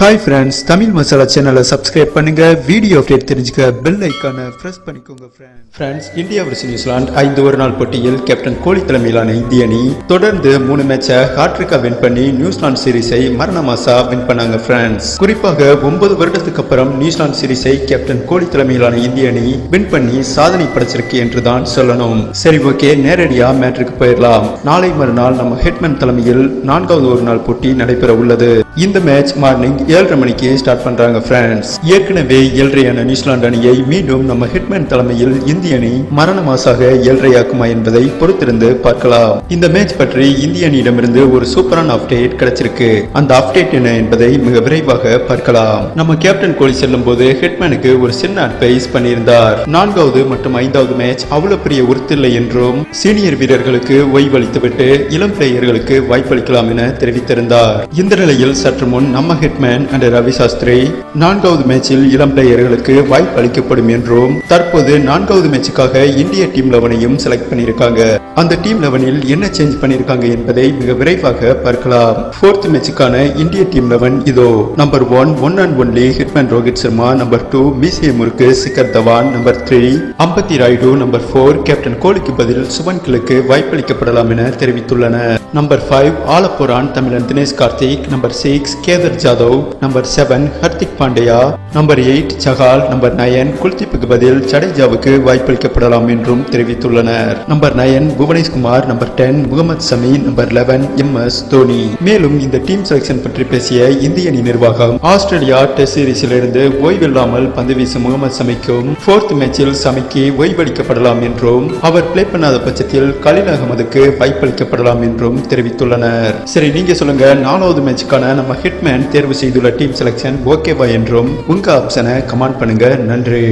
Hi friends Tamil masala சேனலை subscribe பண்ணுங்க. Video update தெரிஞ்சுக்க பெல் ஐக்கானை ப்ரெஸ் பண்ணிக்கோங்க friends friends India versus New Zealand ஐந்து ஒரு நாள் போட்டியில் கேப்டன் கோலி தலைமையிலான இந்திய அணி தொடர்ந்து மூணு மேட்சை ஹாட்ரிக்கா வின் பண்ணி நியூசிலாந்து சீரீஸை மரண மாசா வின் பண்ணாங்க ஃப்ரெண்ட்ஸ் குறிப்பாக ஒன்பது வருடத்துக்கு அப்புறம் நியூசிலாந்து சீரீஸை கேப்டன் கோலி தலைமையிலான இந்திய அணி வின் பண்ணி சாதனை படைச்சிருக்கு என்று தான் சொல்லணும். சரி ஓகே நேரடியா மேட்ருக்கு போயிடலாம். நாளை மறுநாள் நம்ம ஹெட்மேன் தலைமையில் நான்காவது ஒரு நாள் போட்டி நடைபெற உள்ளது. இந்த மேட்ச் மார்னிங் ஏழரை மணிக்கு ஸ்டார்ட் பண்றாங்க பிரான்ஸ் ஏற்கனவே ஏழ்றையான நியூசிலாந்து அணியை மீண்டும் நம்ம ஹிட்மேன் தலைமையில் இந்திய அணி மரண மாசாக ஏழ்றையாக்குமா என்பதை பொறுத்திருந்து பார்க்கலாம். இந்த மேட்ச் பற்றி இந்திய அணியிடமிருந்து ஒரு சூப்பரான அப்டேட் கிடைச்சிருக்கு. அந்த அப்டேட் என்ன என்பதை மிக விரைவாக பார்க்கலாம். நம்ம கேப்டன் கோலி செல்லும் போது ஹிட்மேனுக்கு ஒரு சின்ன அட்வைஸ் பண்ணியிருந்தார். நான்காவது மற்றும் ஐந்தாவது மேட்ச் அவ்வளவு பெரிய உறுத்தில்லை என்றும் சீனியர் வீரர்களுக்கு ஓய்வளித்துவிட்டு இளம் பிளேயர்களுக்கு வாய்ப்பளிக்கலாம் என தெரிவித்திருந்தார். இந்த நிலையில் சற்று முன் நம்ம ஹிட்மேன் அண்ட் ரவி சாஸ்திரி நான்காவது மேட்சில் இளம் பிளேயர்களுக்கு வாய்ப்பு அளிக்கப்படும் என்றும் தற்போது நான்காவது மேட்சுக்காக இந்திய டீம் லெவனையும் செலக்ட் பண்ணியிருக்காங்க. அந்த டீம் லெவனில் என்ன சேஞ்ச் பண்ணியிருக்காங்க என்பதை மிக விரைவாக பார்க்கலாம். ஃபோர்த் மேட்சுக்கான இந்திய டீம் லெவன் இதோ. Number one one and only hitman Rohit Sharma number two மிசிய முருக்கு Shikhar Dhawan number three Ambati Rayudu number four captain கோலிக்கு பதில் சுபன் கிலுக்கு வாய்ப்பளிக்கப்படலாம் என தெரிவித்துள்ளனர். நம்பர் ஃபைவ் ஆலப்புரான் தமிழன் Dinesh Karthik. Number six Kedar Jadhav number seven Hardik Pandya number eight Chahal number nine குல்தீப்புக்கு பதில் ஜடேஜாவுக்கு வாய்ப்பளிக்கப்படலாம் என்றும் தெரிவித்துள்ளனர். Number nine Bhuvneshkumar number ten Mohammed Shami number eleven M S Dhoni. மேலும் இந்த டீம் செலக்ஷன் பற்றி பேசிய இந்திய அணி நிர்வாகம் ஆஸ்திரேலியா டெஸ்ட் சீரீஸில் இருந்து ஓய்வில்லாமல் பந்து வீசும் முகமது சமிக்கும் ஃபோர்த் மேட்சில் சமிக்கு ஓய்வளிக்கப்படலாம் என்றும் அவர் பிளே பண்ணாத பட்சத்தில் கலில் அகமதுக்கு வாய்ப்பளிக்கப்படலாம் என்றும் தெரிவித்துள்ளனர். சரி நீங்க சொல்லுங்க நாலாவது மேட்சுக்கான நம்ம ஹிட்மேன் தேர்வு செய்துள்ள டீம் செலக்ஷன் ஓகேவா என்றும் உங்க ஆப்ஷனை கமெண்ட் பண்ணுங்க. நன்றி.